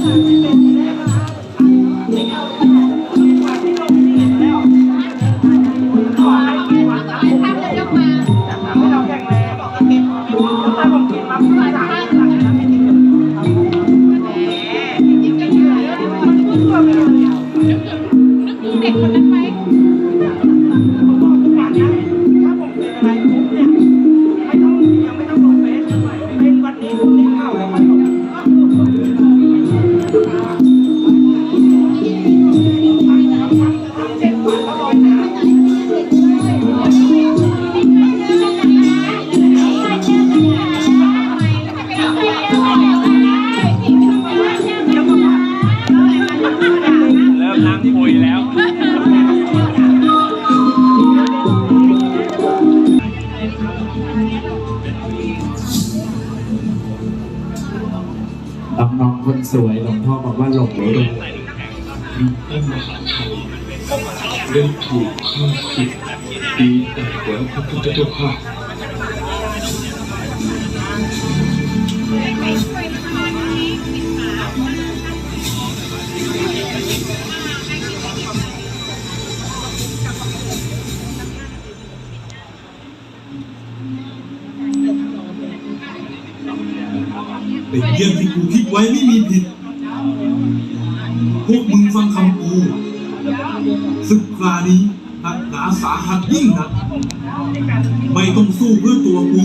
เคนสวยหลวงพ่อบอกว่าหลงหลงเรื่องถูกข้าผิดดีแต่หัวพระพุทธเจ้าข้า เป็นเรื่องที่กูคิดไว้ไม่มีผิด พวกมึงฟังคำกูศึกครานี้หนักหนาสาหัสยิ่งนัก ไม่ต้องสู้เพื่อตัวกู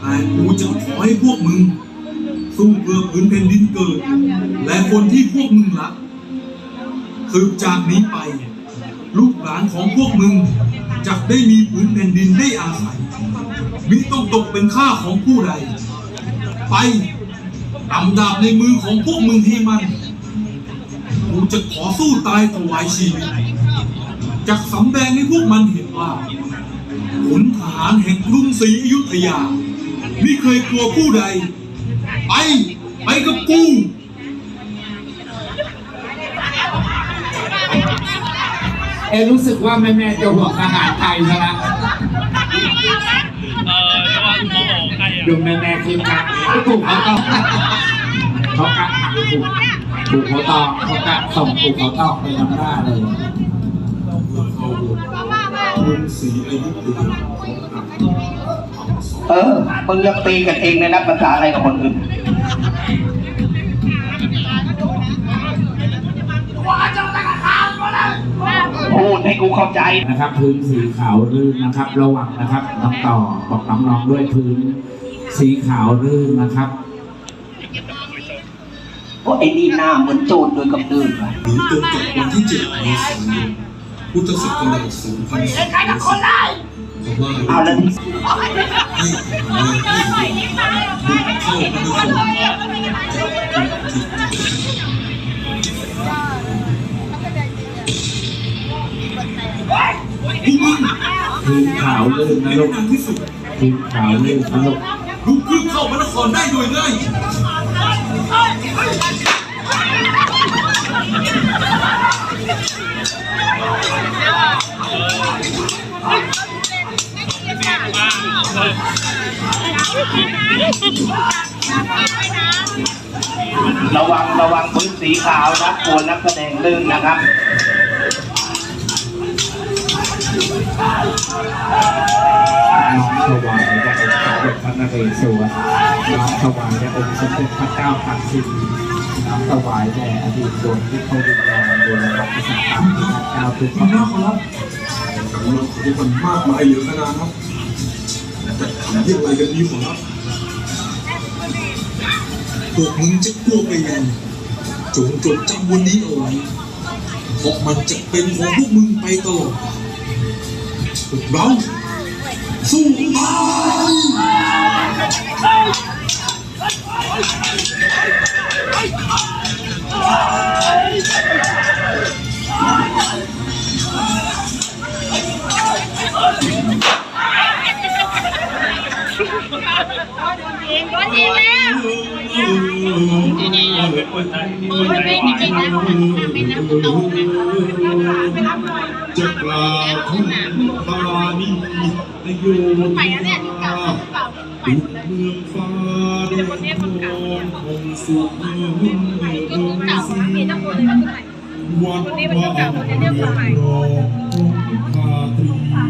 แต่กูจะขอให้พวกมึง สู้เพื่อพื้นแผ่นดินเกิด และคนที่พวกมึงรักสืบจากนี้ไป ลูกหลานของพวกมึงจะได้มีพื้นแผ่นดินได้อาศัยมิต้องตกเป็นข้าของผู้ใด ไปกำดาบในมือของพวกมึงที่มัน กูจะขอสู้ตายถวายชีวิตจะสำแดงให้พวกมันเห็นว่าขุนทหารแห่งกรุงศรีอยุธยา ไม่เคยกลัวผู้ใด ไป ไปกับกูเอะรู้สึกว่าแม่แม่ๆจะห่วงทหารไทยซะละเออแล้วว่าโมโหใครอะดูแม่แม่ๆคิดกัน ถูกเขาต้องเขากะหักถูกถูกเขาตอกเขากะส่งถูกเขาตอกไปน้ำหน้าเลยกรุงศรีอยุธยาเออมึงยังตีกันเองในนักภาษาอะไรกับคนอื่นพูดให้กูเข้าใจนะครับ พื้นสีขาวรื่นนะครับ ระวังนะครับน้องต่อบอกน้องๆด้วยพื้น สีขาวรื่นนะครับเพราะไอ้นี่หน้าเหมือนโจรโดยกำเนิดว่ะหรือตรงกับวันที่7เมษายนพุทธศักราช2023เพราะว่าเอาแล้วที่ให้หาเงินให้บุญเข้าพระนครพวกมึงพื้นขาวลื่นนะในลูกนานที่สุดพื้นขาวลื่นนะลูก ลุกขึ้นเข้าพระนครได้โดยง่ายระวังระวังพื้นสีขาวนะกลัวนักแสดงลื่นนะครับน้องถวายแด่องค์สมเด็จ พระนเรศวรน้องถวายแด่องค์สมเด็จพระเจ้าตากสินน้องถวายแด่อดีตโดนที่เขาดูแลโดยรับประสาทพระเจ้าทุกพระหน้าขอรับกำลังของมันมากมายเหลือขนาดครับแต่ทำอย่างไรกันดีขอรับพวกมึงจะกลัวไปยังจงจดจำวันนี้เอาไว้เพราะมันจะเป็นของพวกมึงไปตลอดพวกเรา สู้ตายโด นยิงแล้วปืนไม่จริงนะจะกล่าวถึงบารานีในโยไปแล้วเนี่ยธที่เก่าาเก่าไปหมดเลยเมืองฟ้าแดงทองคงสุขเมืองก็คือเก่ามีทั้งคนเลยก็คือใหม่วัดว่าอารองคงคา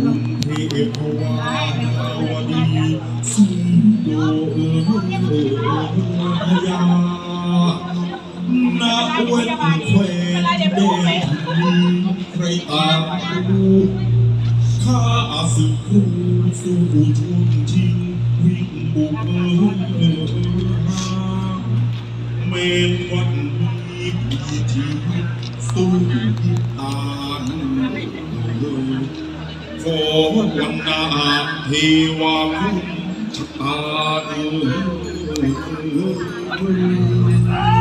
ตรีเทพวาวดีสุโดเอพ ตามดูข้าศึกครูสู้ชนชิงวิ่งบุกเมืองเมนวันนี้พิธีสู้ตานขอวันนาเทวาคุณชะตา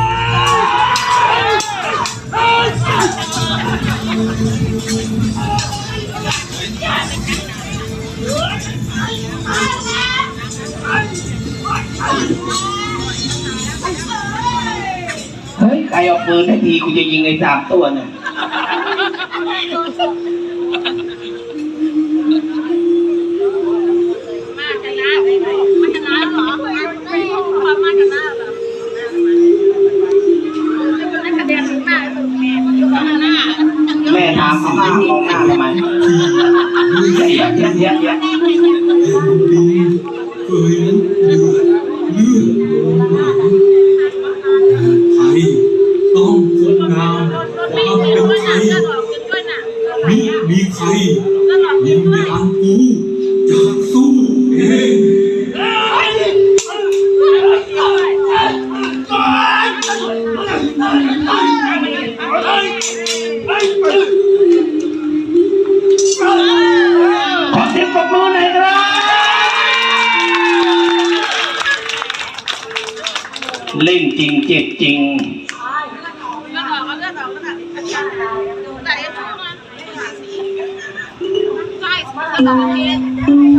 เเฮ้ย ใครเอาปืนให้ทีกูจะยิงไอ้สามตัวเนี่ยามองหน้าทำไมเยอะเยอะเยอะเยอะเคยลือไทยต้องคงงามความเป็นไทยก็หลอกกันด้วยน่ะมิมีใครก็หลอกวิกันญด้วยญาณกูจะสู้เองข เล่นจริงเจ็บจริงก็หลอกก็หลอกก็หลอกแต่ยังสู้มันใช่